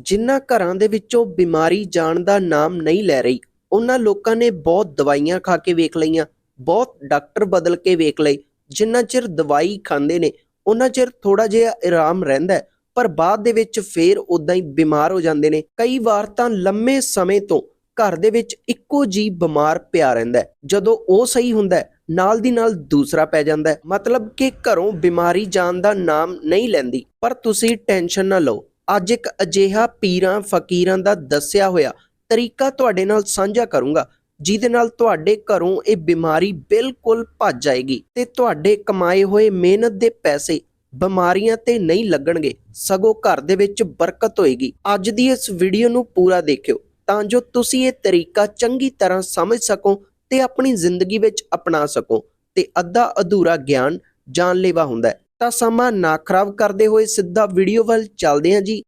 ਜਿਨ੍ਹਾਂ ਘਰਾਂ ਦੇ ਵਿੱਚੋਂ ਬਿਮਾਰੀ ਜਾਣ ਦਾ ਨਾਮ ਨਹੀਂ ਲੈ ਰਹੀ, ਉਹਨਾਂ ਲੋਕਾਂ ਨੇ ਬਹੁਤ ਦਵਾਈਆਂ ਖਾ ਕੇ ਵੇਖ ਲਈਆਂ, ਬਹੁਤ ਡਾਕਟਰ ਬਦਲ ਕੇ ਵੇਖ ਲਏ, ਜਿੰਨਾ ਚਿਰ ਦਵਾਈ ਖਾਂਦੇ ਨੇ, ਉਹਨਾਂ ਚਿਰ ਥੋੜਾ ਜਿਹਾ ਆਰਾਮ ਰਹਿੰਦਾ ਪਰ ਬਾਅਦ ਦੇ ਵਿੱਚ ਫੇਰ ਉਦਾਂ ਹੀ ਬਿਮਾਰ ਹੋ ਜਾਂਦੇ ਨੇ। ਕਈ ਵਾਰ ਤਾਂ ਲੰਮੇ ਸਮੇਂ ਤੋਂ ਘਰ ਦੇ ਵਿੱਚ ਇੱਕੋ ਜੀ ਬਿਮਾਰ ਪਿਆ ਰਹਿੰਦਾ ਜਦੋਂ ਉਹ ਸਹੀ ਹੁੰਦਾ ਨਾਲ ਦੀ ਨਾਲ ਦੂਸਰਾ ਪੈ ਜਾਂਦਾ ਮਤਲਬ ਕਿ ਘਰੋਂ ਬਿਮਾਰੀ ਜਾਣ ਦਾ ਨਾਮ ਨਹੀਂ ਲੈਂਦੀ, ਪਰ ਤੁਸੀਂ ਟੈਨਸ਼ਨ ਨਾ ਲਓ। ਅੱਜ ਇੱਕ ਅਜਿਹਾ ਪੀਰਾਂ, ਫਕੀਰਾਂ ਦਾ ਦੱਸਿਆ ਹੋਇਆ ਤਰੀਕਾ ਤੁਹਾਡੇ ਨਾਲ ਸਾਂਝਾ ਕਰੂੰਗਾ, ਜਿਹਦੇ ਨਾਲ ਤੁਹਾਡੇ ਘਰੋਂ ਇਹ ਬਿਮਾਰੀ ਬਿਲਕੁਲ ਭੱਜ ਜਾਏਗੀ ਤੇ ਤੁਹਾਡੇ ਕਮਾਏ ਹੋਏ ਮਿਹਨਤ ਦੇ ਪੈਸੇ ਬਿਮਾਰੀਆਂ ਤੇ ਨਹੀਂ ਲੱਗਣਗੇ, ਸਗੋਂ ਘਰ ਦੇ ਵਿੱਚ ਬਰਕਤ ਹੋਏਗੀ। ਅੱਜ ਦੀ ਇਸ ਵੀਡੀਓ ਨੂੰ ਪੂਰਾ ਦੇਖਿਓ, ਤਾਂ ਜੋ ਤੁਸੀਂ ਇਹ ਤਰੀਕਾ ਚੰਗੀ ਤਰ੍ਹਾਂ ਸਮਝ ਸਕੋ ਤੇ ਆਪਣੀ ਜ਼ਿੰਦਗੀ ਵਿੱਚ ਅਪਣਾ ਸਕੋ ਤੇ ਅੱਧਾ ਅਧੂਰਾ ਗਿਆਨ ਜਾਨਲੇਵਾ ਹੁੰਦਾ ਹੈ। ਤਾਂ ਸਮਾਂ ਨਾ ਖਰਾਬ ਕਰਦੇ ਹੋਏ ਸਿੱਧਾ ਵੀਡੀਓ ਵੱਲ ਚੱਲਦੇ ਹਾਂ ਜੀ।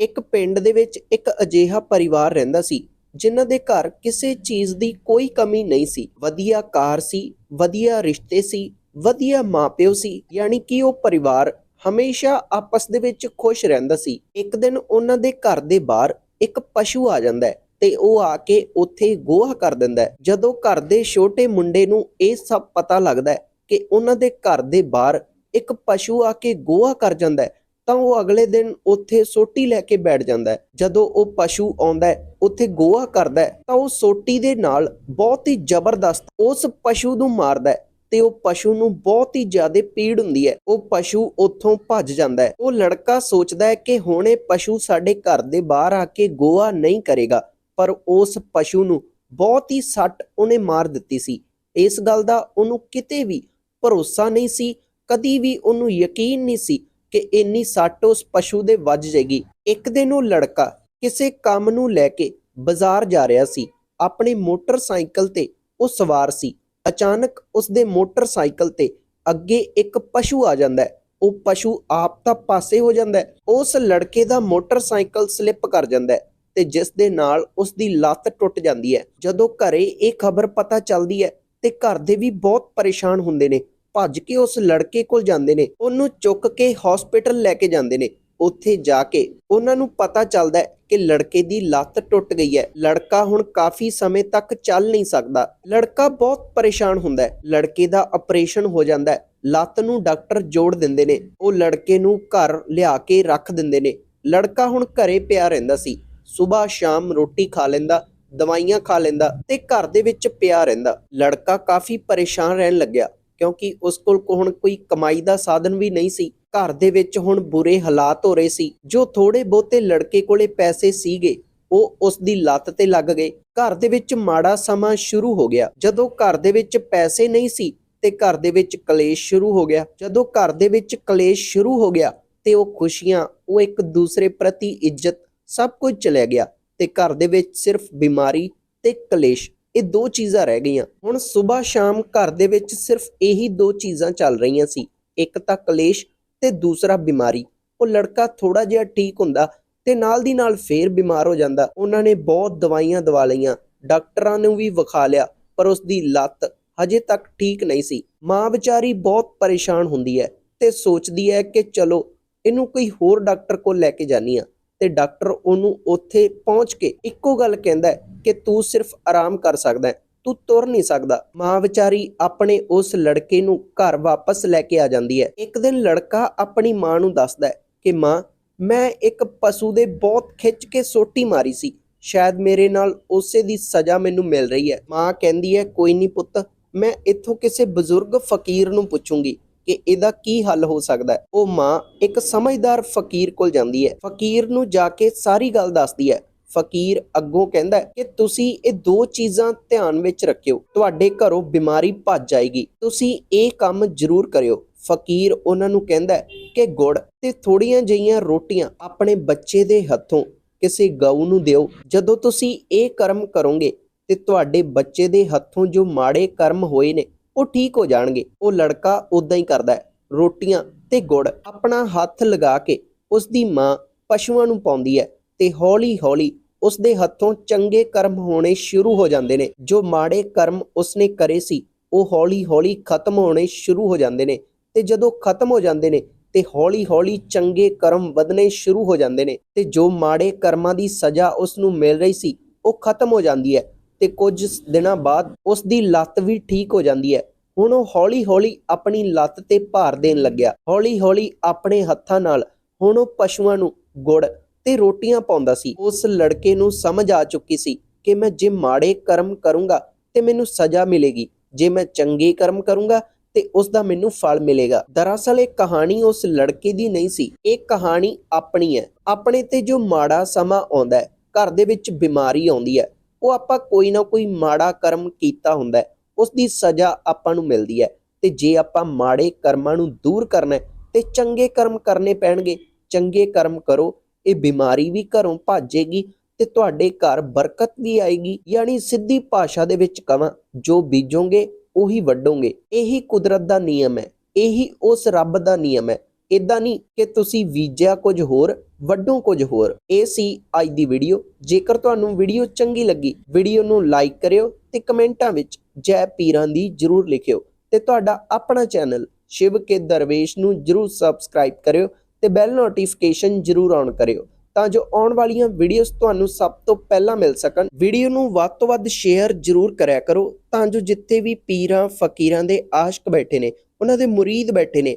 ਇੱਕ ਪਿੰਡ ਦੇ ਵਿੱਚ ਇੱਕ ਅਜੀਹਾ ਪਰਿਵਾਰ ਰਹਿੰਦਾ ਸੀ, ਜਿਨ੍ਹਾਂ ਦੇ ਘਰ ਕਿਸੇ ਚੀਜ਼ ਦੀ ਕੋਈ ਕਮੀ ਨਹੀਂ ਸੀ। ਵਧੀਆ ਕਾਰ ਸੀ, ਵਧੀਆ ਰਿਸ਼ਤੇ ਸੀ, ਵਧੀਆ ਮਾਪਿਓ ਸੀ, ਯਾਨੀ ਕਿ ਉਹ ਪਰਿਵਾਰ ਹਮੇਸ਼ਾ ਆਪਸ ਦੇ ਵਿੱਚ ਖੁਸ਼ ਰਹਿੰਦਾ ਸੀ। ਇੱਕ ਦਿਨ ਉਹਨਾਂ ਦੇ ਘਰ ਦੇ ਬਾਹਰ ਇੱਕ ਪਸ਼ੂ ਆ ਜਾਂਦਾ ਹੈ। ਤੇ ਉਹ ਆ ਕੇ ਉੱਥੇ ਗੋਹਾ ਕਰ ਦਿੰਦਾ ਹੈ। ਜਦੋਂ ਘਰ ਦੇ ਛੋਟੇ ਮੁੰਡੇ ਨੂੰ ਇਹ ਸਭ ਪਤਾ ਲੱਗਦਾ ਹੈ ਕਿ ਉਹਨਾਂ ਦੇ ਘਰ ਦੇ ਬਾਹਰ ਇੱਕ ਪਸ਼ੂ ਆ ਕੇ ਗੋਹਾ ਕਰ ਜਾਂਦਾ ਹੈ, ਤਾਂ ਉਹ ਅਗਲੇ ਦਿਨ ਉੱਥੇ ਸੋਟੀ ਲੈ ਕੇ ਬੈਠ ਜਾਂਦਾ ਹੈ। ਜਦੋਂ ਉਹ ਪਸ਼ੂ ਆਉਂਦਾ ਹੈ, ਉੱਥੇ ਗੋਹਾ ਕਰਦਾ ਹੈ, ਤਾਂ ਉਹ ਸੋਟੀ ਦੇ ਨਾਲ ਬਹੁਤ ਹੀ ਜ਼ਬਰਦਸਤ ਉਸ ਪਸ਼ੂ ਨੂੰ ਮਾਰਦਾ ਹੈ ਤੇ ਉਹ ਪਸ਼ੂ ਨੂੰ ਬਹੁਤ ਹੀ ਜ਼ਿਆਦਾ ਪੀੜ ਹੁੰਦੀ ਹੈ। ਉਹ ਪਸ਼ੂ ਉੱਥੋਂ ਭੱਜ ਜਾਂਦਾ ਹੈ। ਉਹ ਲੜਕਾ ਸੋਚਦਾ ਹੈ ਕਿ ਹੁਣ ਇਹ ਪਸ਼ੂ ਸਾਡੇ ਘਰ ਦੇ ਬਾਹਰ ਆ ਕੇ ਗੋਹਾ ਨਹੀਂ ਕਰੇਗਾ। ਪਰ ਉਸ ਪਸ਼ੂ ਨੂੰ ਬਹੁਤ ਹੀ ਸੱਟ ਉਹਨੇ ਮਾਰ ਦਿੱਤੀ ਸੀ। ਇਸ ਗੱਲ ਦਾ ਉਹਨੂੰ ਕਿਤੇ ਵੀ ਭਰੋਸਾ ਨਹੀਂ ਸੀ, ਕਦੀ ਵੀ ਉਹਨੂੰ ਯਕੀਨ ਨਹੀਂ ਸੀ ਕਿ ਇੰਨੀ ਸੱਟ ਉਸ ਪਸ਼ੂ ਦੇ ਵੱਜ ਜਾਏਗੀ। ਇੱਕ ਦਿਨ ਉਹ ਲੜਕਾ ਕਿਸੇ ਕੰਮ ਨੂੰ ਲੈ ਕੇ ਬਾਜ਼ਾਰ ਜਾ ਰਿਹਾ ਸੀ। ਆਪਣੇ ਮੋਟਰਸਾਈਕਲ ਤੇ ਉਹ ਸਵਾਰ ਸੀ। ਅਚਾਨਕ ਉਸ ਦੇ ਮੋਟਰਸਾਈਕਲ ਤੇ ਅੱਗੇ ਇੱਕ ਪਸ਼ੂ ਆ ਜਾਂਦਾ ਹੈ। ਉਹ ਪਸ਼ੂ ਆਪ ਤਾਂ ਪਾਸੇ ਹੋ ਜਾਂਦਾ ਹੈ। ਉਸ ਲੜਕੇ ਦਾ ਮੋਟਰਸਾਈਕਲ ਸਲਿੱਪ ਕਰ ਜਾਂਦਾ ਹੈ। ਤੇ ਜਿਸ ਦੇ ਨਾਲ ਉਸ ਦੀ ਲੱਤ ਟੁੱਟ ਜਾਂਦੀ ਹੈ। ਜਦੋਂ ਘਰੇ ਇਹ ਖਬਰ ਪਤਾ ਚੱਲਦੀ ਹੈ ਤੇ ਘਰ ਦੇ ਵੀ ਬਹੁਤ ਪਰੇਸ਼ਾਨ ਹੁੰਦੇ ਨੇ, ਭੱਜ ਕੇ ਉਸ ਲੜਕੇ ਕੋਲ ਜਾਂਦੇ ਨੇ, ਉਹਨੂੰ ਚੁੱਕ ਕੇ ਹਸਪੀਟਲ ਲੈ ਕੇ ਜਾਂਦੇ ਨੇ। ਉੱਥੇ ਜਾ ਕੇ ਉਹਨਾਂ ਨੂੰ ਪਤਾ ਚੱਲਦਾ ਹੈ ਕਿ ਲੜਕੇ ਦੀ ਲੱਤ ਟੁੱਟ ਗਈ ਹੈ। ਲੜਕਾ ਹੁਣ ਕਾਫੀ ਸਮੇਂ ਤੱਕ ਚੱਲ ਨਹੀਂ ਸਕਦਾ। ਲੜਕਾ ਬਹੁਤ ਪਰੇਸ਼ਾਨ ਹੁੰਦਾ ਹੈ। ਲੜਕੇ ਦਾ ਆਪਰੇਸ਼ਨ ਹੋ ਜਾਂਦਾ ਹੈ। ਲੱਤ ਨੂੰ ਡਾਕਟਰ ਜੋੜ ਦਿੰਦੇ ਨੇ। ਉਹ ਲੜਕੇ ਨੂੰ ਘਰ ਲਿਆ ਕੇ ਰੱਖ ਦਿੰਦੇ ਨੇ। ਲੜਕਾ ਹੁਣ ਘਰੇ ਪਿਆ ਰਹਿੰਦਾ ਸੀ। ਸਵੇਰ ਸ਼ਾਮ ਰੋਟੀ ਖਾ ਲੈਂਦਾ, ਦਵਾਈਆਂ ਖਾ ਲੈਂਦਾ ਤੇ ਘਰ ਦੇ ਵਿੱਚ ਪਿਆ ਰਹਿੰਦਾ। ਲੜਕਾ ਕਾਫੀ ਪਰੇਸ਼ਾਨ ਰਹਿਣ ਲੱਗਿਆ ਕਿਉਂਕਿ ਉਸ ਕੋਲ ਹੁਣ ਕੋਈ ਕਮਾਈ ਦਾ ਸਾਧਨ ਵੀ ਨਹੀਂ ਸੀ। ਘਰ ਦੇ ਵਿੱਚ ਹੁਣ ਬੁਰੇ ਹਾਲਾਤ ਹੋ ਰਹੇ ਸੀ। ਜੋ ਥੋੜੇ ਬਹੁਤੇ ਲੜਕੇ ਕੋਲੇ ਪੈਸੇ ਸੀਗੇ, ਉਹ ਉਸ ਦੀ ਲੱਤ ਤੇ ਲੱਗ ਗਏ। ਘਰ ਦੇ ਵਿੱਚ ਮਾੜਾ ਸਮਾਂ ਸ਼ੁਰੂ ਹੋ ਗਿਆ। ਜਦੋਂ ਘਰ ਦੇ ਵਿੱਚ ਪੈਸੇ ਨਹੀਂ ਸੀ ਤੇ ਘਰ ਦੇ ਵਿੱਚ ਕਲੇਸ਼ ਸ਼ੁਰੂ ਹੋ ਗਿਆ। ਜਦੋਂ ਘਰ ਦੇ ਵਿੱਚ ਕਲੇਸ਼ ਸ਼ੁਰੂ ਹੋ ਗਿਆ ਤੇ ਉਹ ਖੁਸ਼ੀਆਂ, ਉਹ ਇੱਕ ਦੂਸਰੇ ਪ੍ਰਤੀ ਇੱਜ਼ਤ ਸਭ ਕੁਝ ਚਲੇ ਗਿਆ ਤੇ ਘਰ ਦੇ ਵਿੱਚ ਸਿਰਫ ਬਿਮਾਰੀ ਤੇ ਕਲੇਸ਼, ਇਹ ਦੋ ਚੀਜ਼ਾਂ ਰਹਿ ਗਈਆਂ। ਹੁਣ ਸਵੇਰ ਸ਼ਾਮ ਘਰ ਦੇ ਵਿੱਚ ਸਿਰਫ ਇਹੀ ਦੋ ਚੀਜ਼ਾਂ ਚੱਲ ਰਹੀਆਂ ਸੀ, ਇੱਕ ਤਾਂ ਕਲੇਸ਼ ਤੇ ਦੂਸਰਾ ਬਿਮਾਰੀ। ਉਹ ਲੜਕਾ ਥੋੜਾ ਜਿਹਾ ਠੀਕ ਹੁੰਦਾ ਤੇ ਨਾਲ ਦੀ ਨਾਲ ਫੇਰ ਬਿਮਾਰ ਹੋ ਜਾਂਦਾ। ਉਹਨਾਂ ਨੇ ਬਹੁਤ ਦਵਾਈਆਂ ਦਵਾ ਲਈਆਂ, ਡਾਕਟਰਾਂ ਨੂੰ ਵੀ ਵਿਖਾ ਲਿਆ, ਪਰ ਉਸ ਦੀ ਲੱਤ ਹਜੇ ਤੱਕ ਠੀਕ ਨਹੀਂ ਸੀ। ਮਾਂ ਵਿਚਾਰੀ ਬਹੁਤ ਪਰੇਸ਼ਾਨ ਹੁੰਦੀ ਹੈ ਤੇ ਸੋਚਦੀ ਹੈ ਕਿ ਚਲੋ, ਇਹਨੂੰ ਕੋਈ ਹੋਰ ਡਾਕਟਰ ਕੋਲ ਲੈ ਕੇ ਜਾਨੀ ਆ ਤੇ ਡਾਕਟਰ ਉਹਨੂੰ ਉੱਥੇ ਪਹੁੰਚ ਕੇ ਇੱਕੋ ਗੱਲ ਕਹਿੰਦਾ ਕਿ ਤੂੰ ਸਿਰਫ ਆਰਾਮ ਕਰ ਸਕਦਾ ਤੂੰ ਤੁਰ ਨਹੀਂ ਸਕਦਾ। ਮਾਂ ਵਿਚਾਰੀ ਆਪਣੇ ਉਸ ਲੜਕੇ ਨੂੰ ਘਰ ਵਾਪਸ ਲੈ ਕੇ ਆ ਜਾਂਦੀ ਹੈ। ਇੱਕ ਦਿਨ ਲੜਕਾ ਆਪਣੀ ਮਾਂ ਨੂੰ ਦੱਸਦਾ ਕਿ ਮਾਂ, ਮੈਂ ਇੱਕ ਪਸ਼ੂ ਦੇ ਬਹੁਤ ਖਿੱਚ ਕੇ ਸੋਟੀ ਮਾਰੀ ਸੀ। ਸ਼ਾਇਦ ਮੇਰੇ ਨਾਲ ਉਸੇ ਦੀ ਸਜ਼ਾ ਮੈਨੂੰ ਮਿਲ ਰਹੀ ਹੈ। ਮਾਂ ਕਹਿੰਦੀ ਹੈ, ਕੋਈ ਨਹੀਂ ਪੁੱਤ, ਮੈਂ ਇੱਥੋਂ ਕਿਸੇ ਬਜ਼ੁਰਗ ਫਕੀਰ ਨੂੰ ਪੁੱਛੂੰਗੀ। ਕਿ ਇਹਦਾ ਕੀ ਹੱਲ ਹੋ ਸਕਦਾ ਹੈ। ਉਹ ਮਾਂ ਇੱਕ ਸਮਝਦਾਰ ਫਕੀਰ ਕੋਲ ਜਾਂਦੀ ਹੈ। ਫਕੀਰ ਨੂੰ ਜਾ ਕੇ ਸਾਰੀ ਗੱਲ ਦੱਸਦੀ ਹੈ। ਫਕੀਰ ਅੱਗੋਂ ਕਹਿੰਦਾ ਕਿ ਤੁਸੀਂ ਇਹ ਦੋ ਚੀਜ਼ਾਂ ਧਿਆਨ ਵਿੱਚ ਰੱਖਿਓ। ਤੁਹਾਡੇ ਘਰੋਂ ਬਿਮਾਰੀ ਭੱਜ ਜਾਏਗੀ। ਤੁਸੀਂ ਇਹ ਕੰਮ ਜ਼ਰੂਰ ਕਰਿਓ। ਫਕੀਰ ਉਹਨਾਂ ਨੂੰ ਕਹਿੰਦਾ ਕਿ ਗੁੜ ਤੇ ਥੋੜੀਆਂ ਜਿਹੀਆਂ ਰੋਟੀਆਂ ਆਪਣੇ ਬੱਚੇ ਦੇ ਹੱਥੋਂ ਕਿਸੇ ਗਊ ਨੂੰ ਦਿਓ। ਜਦੋਂ ਤੁਸੀਂ ਇਹ ਕਰਮ ਕਰੋਗੇ ਤੇ ਤੁਹਾਡੇ ਬੱਚੇ ਦੇ ਹੱਥੋਂ ਜੋ ਮਾੜੇ ਕਰਮ ਹੋਏ ਨੇ ਉਹ ਠੀਕ ਹੋ ਜਾਣਗੇ। ਉਹ ਲੜਕਾ ਉਦਾਂ ਹੀ ਕਰਦਾ ਹੈ। ਰੋਟੀਆਂ ਤੇ ਗੁੜ ਆਪਣਾ ਹੱਥ ਲਗਾ ਕੇ ਉਸ ਦੀ ਮਾਂ ਪਸ਼ੂਆਂ ਨੂੰ ਪਾਉਂਦੀ ਹੈ ਤੇ ਹੌਲੀ-ਹੌਲੀ ਉਸ ਦੇ ਹੱਥੋਂ ਚੰਗੇ ਕਰਮ ਹੋਣੇ ਸ਼ੁਰੂ ਹੋ ਜਾਂਦੇ ਨੇ। ਜੋ ਮਾੜੇ ਕਰਮ ਉਸਨੇ ਕਰੇ ਸੀ, ਉਹ ਹੌਲੀ-ਹੌਲੀ ਖਤਮ ਹੋਣੇ ਸ਼ੁਰੂ ਹੋ ਜਾਂਦੇ ਨੇ ਤੇ ਜਦੋਂ ਖਤਮ ਹੋ ਜਾਂਦੇ ਨੇ ਤੇ ਹੌਲੀ-ਹੌਲੀ ਚੰਗੇ ਕਰਮ ਵਧਣੇ ਸ਼ੁਰੂ ਹੋ ਜਾਂਦੇ ਨੇ ਤੇ ਜੋ ਮਾੜੇ ਕਰਮਾਂ ਦੀ ਸਜ਼ਾ ਉਸ ਨੂੰ ਮਿਲ ਰਹੀ ਸੀ, ਉਹ ਖਤਮ ਹੋ ਜਾਂਦੀ ਹੈ। ਤੇ ਕੁਝ ਦਿਨਾਂ ਬਾਅਦ ਉਸ ਦੀ ਲੱਤ ਵੀ ਠੀਕ ਹੋ ਜਾਂਦੀ ਹੈ। ਹੁਣ ਉਹ ਹੌਲੀ-ਹੌਲੀ ਆਪਣੀ ਲੱਤ ਤੇ ਭਾਰ ਦੇਣ ਲੱਗਿਆ। ਹੌਲੀ-ਹੌਲੀ ਆਪਣੇ ਹੱਥਾਂ ਨਾਲ ਹੁਣ ਉਹ ਪਸ਼ੂਆਂ ਨੂੰ ਗੁੜ ਤੇ ਰੋਟੀਆਂ ਪਾਉਂਦਾ ਸੀ। ਉਸ ਲੜਕੇ ਨੂੰ ਸਮਝ ਆ ਚੁੱਕੀ ਸੀ ਕਿ ਮੈਂ ਜੇ ਮਾੜੇ ਕਰਮ ਕਰੂੰਗਾ ਤੇ ਮੈਨੂੰ ਸਜ਼ਾ ਮਿਲੇਗੀ। ਜੇ ਮੈਂ ਚੰਗੇ ਕਰਮ ਕਰੂੰਗਾ ਤੇ ਉਸ ਦਾ ਮੈਨੂੰ ਫਲ ਮਿਲੇਗਾ। ਦਰਅਸਲ ਇਹ ਕਹਾਣੀ ਉਸ ਲੜਕੇ ਦੀ ਨਹੀਂ ਸੀ। ਇਹ ਕਹਾਣੀ ਆਪਣੀ ਹੈ। ਆਪਣੇ ਤੇ ਜੋ ਮਾੜਾ ਸਮਾਂ ਆਉਂਦਾ ਹੈ, ਘਰ ਦੇ ਵਿੱਚ ਬਿਮਾਰੀ ਆਉਂਦੀ ਹੈ। ਉਹ ਆਪਾਂ ਕੋਈ ਨਾ ਕੋਈ ਮਾੜਾ ਕਰਮ ਕੀਤਾ ਹੁੰਦਾ ਹੈ ਉਸ ਦੀ ਸਜ਼ਾ ਆਪਾਂ ਨੂੰ ਮਿਲਦੀ ਹੈ ਤੇ ਜੇ ਆਪਾਂ ਮਾੜੇ ਕਰਮਾਂ ਨੂੰ ਦੂਰ ਕਰਨਾ ਹੈ ਤੇ ਚੰਗੇ ਕਰਮ ਕਰਨੇ ਪੈਣਗੇ, ਚੰਗੇ ਕਰਮ ਕਰੋ, ਇਹ ਬਿਮਾਰੀ ਵੀ ਘਰੋਂ ਭੱਜੇਗੀ ਤੇ ਤੁਹਾਡੇ ਘਰ ਬਰਕਤ ਵੀ ਆਏਗੀ, ਯਾਨੀ ਸਿੱਧੀ ਭਾਸ਼ਾ ਦੇ ਵਿੱਚ ਕਵਾਂ, ਜੋ ਬੀਜੋਗੇ ਉਹੀ ਵੱਢੋਗੇ, ਇਹੀ ਕੁਦਰਤ ਦਾ ਨਿਯਮ ਹੈ, ਇਹੀ ਉਸ ਰੱਬ ਦਾ ਨਿਯਮ ਹੈ। ਇਦਾਂ ਨਹੀਂ ਕਿ ਤੁਸੀਂ ਬੀਜਿਆ ਕੁਝ ਹੋਰ ਵੱਢੋ ਕੁਝ ਹੋਰ। ਇਹ ਸੀ ਅੱਜ ਦੀ ਵੀਡੀਓ। ਜੇਕਰ ਤੁਹਾਨੂੰ ਵੀਡੀਓ ਚੰਗੀ ਲੱਗੀ, ਵੀਡੀਓ ਨੂੰ ਲਾਈਕ ਕਰਿਓ ਤੇ ਕਮੈਂਟਾਂ ਵਿੱਚ ਜੈ ਪੀਰਾਂ ਦੀ ਜਰੂਰ ਲਿਖਿਓ ਤੇ ਤੁਹਾਡਾ ਆਪਣਾ ਚੈਨਲ ਸ਼ਿਵ ਕੇ ਦਰਵੇਸ਼ ਨੂੰ ਜਰੂਰ ਸਬਸਕ੍ਰਾਈਬ ਕਰਿਓ ਤੇ ਬੈਲ ਨੋਟੀਫਿਕੇਸ਼ਨ ਜਰੂਰ ਔਨ ਕਰਿਓ ਤਾਂ ਜੋ ਆਉਣ ਵਾਲੀਆਂ ਵੀਡੀਓਜ਼ ਤੁਹਾਨੂੰ ਸਭ ਤੋਂ ਪਹਿਲਾਂ ਮਿਲ ਸਕਣ। ਵੀਡੀਓ ਨੂੰ ਵੱਧ ਤੋਂ ਵੱਧ ਸ਼ੇਅਰ ਜਰੂਰ ਕਰਿਆ ਕਰੋ ਤਾਂ ਜੋ ਜਿੱਥੇ ਵੀ ਪੀਰਾਂ, ਫਕੀਰਾਂ ਦੇ ਆਸ਼ਕ ਬੈਠੇ ਨੇ, ਉਹਨਾਂ ਦੇ ਮੁਰੀਦ ਬੈਠੇ ਨੇ